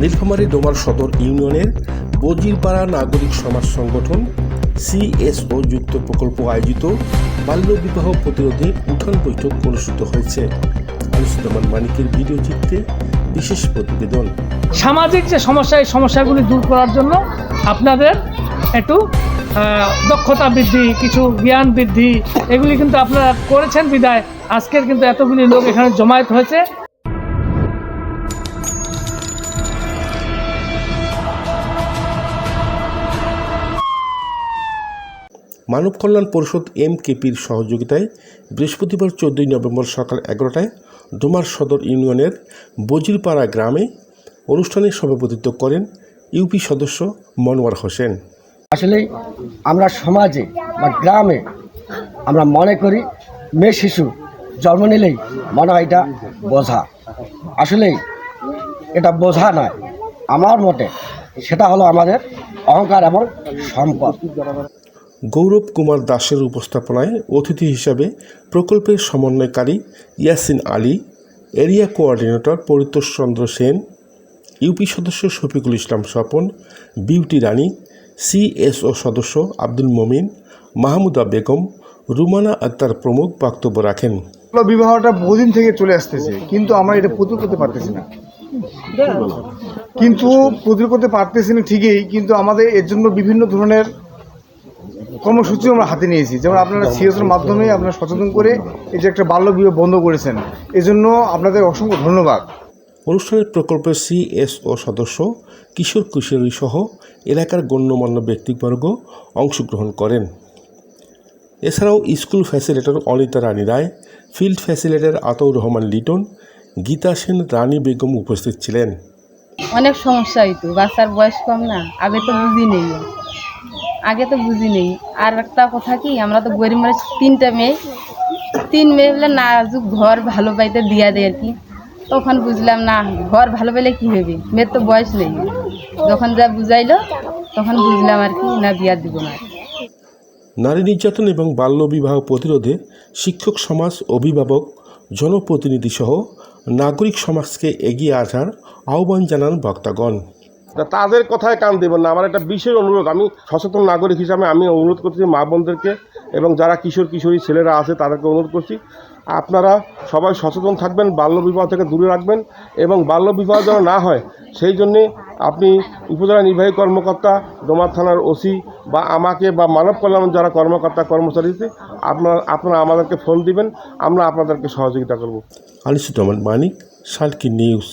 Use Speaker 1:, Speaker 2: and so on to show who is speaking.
Speaker 1: নীলফামারী ডোমার সদর ইউনিয়নের বজিরপাড়া নাগরিক সমাজ সংগঠন সিএসও যুক্ত প্রকল্প আয়োজিত বাল্যবিবাহ প্রতিরোধে উঠান বৈঠক অনুষ্ঠিত হয়েছে। আনিসুজ্জামান মানিকের ভিডিও চিত্রে বিশেষ প্রতিবেদন।
Speaker 2: সামাজিক যে সমস্যা, এই সমস্যাগুলি দূর করার জন্য আপনাদের একটু দক্ষতা বৃদ্ধি, কিছু জ্ঞান বৃদ্ধি, এগুলি কিন্তু আপনারা করেছেন বিদায়। আজকের কিন্তু এতগুলি লোক এখানে জমায়েত হয়েছে।
Speaker 1: মানব কল্যাণ পরিষদ এম কেপির সহযোগিতায় বৃহস্পতিবার চোদ্দই নভেম্বর সকাল এগারোটায় ডোমার সদর ইউনিয়নের বজিরপাড়া গ্রামে অনুষ্ঠানে সভাপতিত্ব করেন ইউপি সদস্য মনোয়ার হোসেন।
Speaker 3: আসলে আমরা সমাজে বা গ্রামে আমরা মনে করি মেয়ে শিশু জন্ম নিলেই মনে হয় এটা বোঝা। আসলে এটা বোঝা নয়। আমার মতে সেটা হলো আমাদের অহংকার এবং সম্পদ।
Speaker 1: গৌরব কুমার দাসের উপস্থাপনায় অতিথি হিসাবে প্রকল্পের সমন্বয়কারী Yasin Ali, area coordinator Paritosh Chandra Sen, UP সদস্য শফিকুল ইসলাম স্বপন, বিউটি রানী সিএসও সদস্য আব্দুল মমিন, মাহমুদা বেগম, রুমানা আক্তার প্রমুখ বক্তব্য রাখেন।
Speaker 4: বিবাহটা বহুদিন থেকে চলে আসতেছে, কিন্তু আমরা এটা প্রতিরোধ করতে পারতেছি না। কিন্তু প্রতিরোধ করতে পারতেছি না ঠিকই, কিন্তু আমাদের এর জন্য বিভিন্ন ধরনের কর্মসূচি আমরা হাতে নিয়েছি। যেমন আপনারা সিএসের মাধ্যমে আপনারা সচেতন করে এই যে একটা বাল্য বিবাহ বন্ধ করেছেন। এজন্য আপনাদের অসংখ্য ধন্যবাদ।
Speaker 1: অনুষ্ঠানের প্রকল্পের সিএসও সদস্য কিশোর কিশোরী সহ এলাকার গণ্যমান্য ব্যক্তিবর্গ অংশগ্রহণ করেন। এছাড়াও school facilitator Anita Rani Roy field facilitator Ataur Rahman Liton Gita Sen Rani Begum উপস্থিত ছিলেন।
Speaker 5: অনেক সমস্যা হইতো বাচ্চার বয়স কম না আগে তো বুঝি নেই। আগে তো বুঝি নেই আর একটা কথা কি, আমরা তো গরিব মানুষ, তিনটা মেয়ে। তিন মেয়ে বলে না ঘর ভালো পাইতে দিয়া দেয় আর কি। তখন বুঝলাম, না, ঘর ভালো পেলে কি হবে? মেয়ের তো বয়স নেই। যখন যা বুঝাইলো, তখন বুঝলাম আর কি, না বিয়া দিব না।
Speaker 1: নারী নির্যাতন এবং বাল্য বিবাহ প্রতিরোধে শিক্ষক সমাজ অভিভাবক, জনপ্রতিনিধি সহ নাগরিক সমাজকে এগিয়ে আসার আহ্বান জানান বক্তাগণ।
Speaker 6: তাদের কথায় কান দেবেন না। আমার একটা বিশেষ অনুরোধ, আমি সচেতন নাগরিক হিসাবে আমি অনুরোধ করছি মা বোনদেরকে এবং যারা কিশোর, কিশোরী ছেলেরা আছে তাদেরকে অনুরোধ করছি, আপনারা সবাই সচেতন থাকবেন বাল্যবিবাহ থেকে দূরে রাখবেন এবং বাল্যবিবাহ যেন না হয়, সেই জন্যে আপনি উপজেলা নির্বাহী কর্মকর্তা ডোমার থানার ওসি বা আমাকে বা মানব কল্যাণ যারা কর্মকর্তা কর্মচারীতে আপনারা আপনারা আমাদেরকে ফোন দিবেন, আমরা আপনাদেরকে সহযোগিতা করব।
Speaker 1: আনিসুজ্জামান মানিক, সালকি নিউজ।